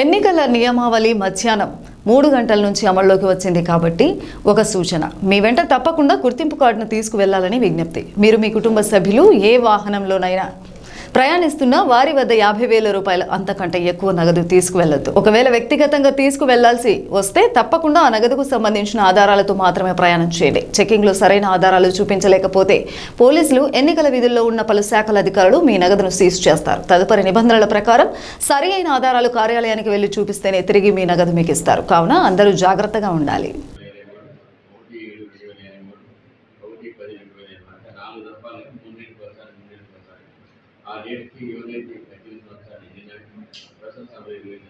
ఎన్నికల నియమావళి మధ్యాహ్నం మూడు గంటల నుంచి అమల్లోకి వచ్చింది కాబట్టి ఒక సూచన. మీ వెంట తప్పకుండా గుర్తింపు కార్డును తీసుకువెళ్ళాలని విజ్ఞప్తి. మీరు మీ కుటుంబ సభ్యులు ఏ వాహనంలోనైనా ప్రయాణిస్తున్న వారి వద్ద యాభై వేల రూపాయలు అంతకంటే ఎక్కువ నగదు తీసుకువెళ్ళొద్దు ఒకవేళ వ్యక్తిగతంగా తీసుకువెళ్ళాల్సి వస్తే తప్పకుండా ఆ నగదుకు సంబంధించిన ఆధారాలతో మాత్రమే ప్రయాణం చేయండి చెకింగ్లో సరైన ఆధారాలు చూపించలేకపోతే పోలీసులు ఎన్నికల విధుల్లో ఉన్న పలు శాఖల అధికారులు మీ నగదును సీజ్ చేస్తారు తదుపరి నిబంధనల ప్రకారం సరి అయిన ఆధారాలు కార్యాలయానికి వెళ్ళి చూపిస్తేనే తిరిగి మీ నగదు మీకు ఇస్తారు కావున అందరూ జాగ్రత్తగా ఉండాలి ఒకటి పది నాలుగు మూడింటికి ఒకసారి మూడింటికి ఒకసారి ఆ డేట్కి ఎవరైతే పద్దెనిమిది సంవత్సరాలు ప్రస్తుత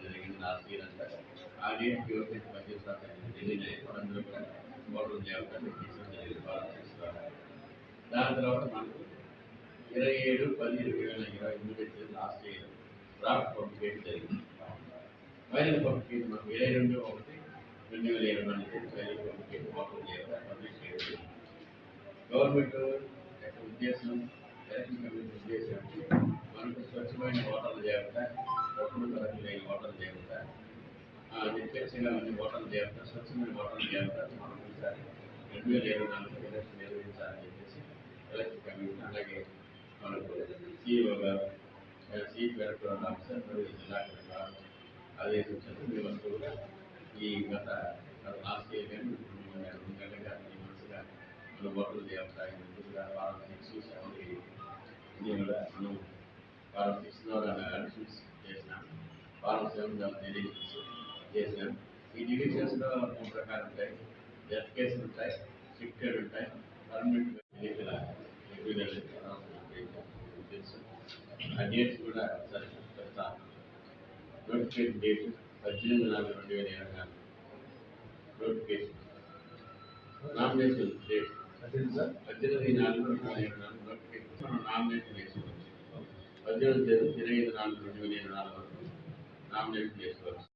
జరిగింది? లాస్ట్ ఇయర్ అంతా. ఆ డేట్కి పద్దెనిమిది సంవత్సరాలు నిండినాయి ఓటర్ తీసుకోవడం జరిగింది. దాని తర్వాత మనకు ఇరవై ఏడు పది ఇరవై వేల ఇరవై మూడు లాస్ట్ ఇయర్ డ్రాఫ్ట్ పంపిణీ జరిగింది. ఫైనల్ పంపిణీ మనకు ఇరవై రెండు ఒకటి రెండు వేల ఇరవై నాలుగు ఫైనల్ పంపిణీ ఓపెన్ పబ్లిష్ గవర్నమెంట్ యొక్క ఉద్దేశం? ఎలక్షన్ మనకు స్వచ్ఛమైన ఓటర్లు జాబితా తప్పుడు తరగతి ఓటర్లు జాబితా నిత్యక్షంగా ఉన్న ఓటర్లు జాబితా స్వచ్ఛమైన ఓటర్లు జాబితా మనం ఒకసారి రెండు వేల ఇరవై నాలుగు ఎలక్షన్ నిర్వహించాలని చెప్పేసి ఎలక్షన్ కమిషన్ అలాగే మనకు సిఇఓ గారు చీఫ్ ఎలక్టోరల్ ఆఫీసర్ మరియు జిల్లా కలెక్టర్ ఆదేశించారు మేమంతా కూడా ఈ గత లాస్ట్ ఇయర్ కానీ రెండు గంటలుగా ఈ మనసుగా ఓటర్లు ముందుగా ఇది కూడా మనం వారం సిక్స్ ద్వారా అడిషన్స్ చేసినాం వారం సెవెన్ ద్వారా డెలిషన్స్ చేసినాం ఈ డివిజన్స్లో మూడు ప్రకారం ఉంటాయి డెత్ కేసులు ఉంటాయి షిఫ్టెడ్ ఉంటాయి పర్మనెంట్ ఎన్నికల రెగ్యులర్ తెలుసు ఆ డేట్స్ కూడా ఒకసారి చెప్తాను నోటిఫికేషన్ డేట్ పద్దెనిమిది నాలుగు రెండు వేల ఇరవై నాలుగు నోటిఫికేషన్ నామినేషన్ డేట్ పద్దెనిమిది నాలుగు రెండు వేల ఇరవై నాలుగు నోటిఫికేషన్ మనం నామినేషన్ చేసుకోవచ్చు పద్దెనిమిది ఇరవై ఐదు నాలుగు రెండు వేల ఇరవై నాలుగు వరకు నామినేషన్ చేసుకోవచ్చు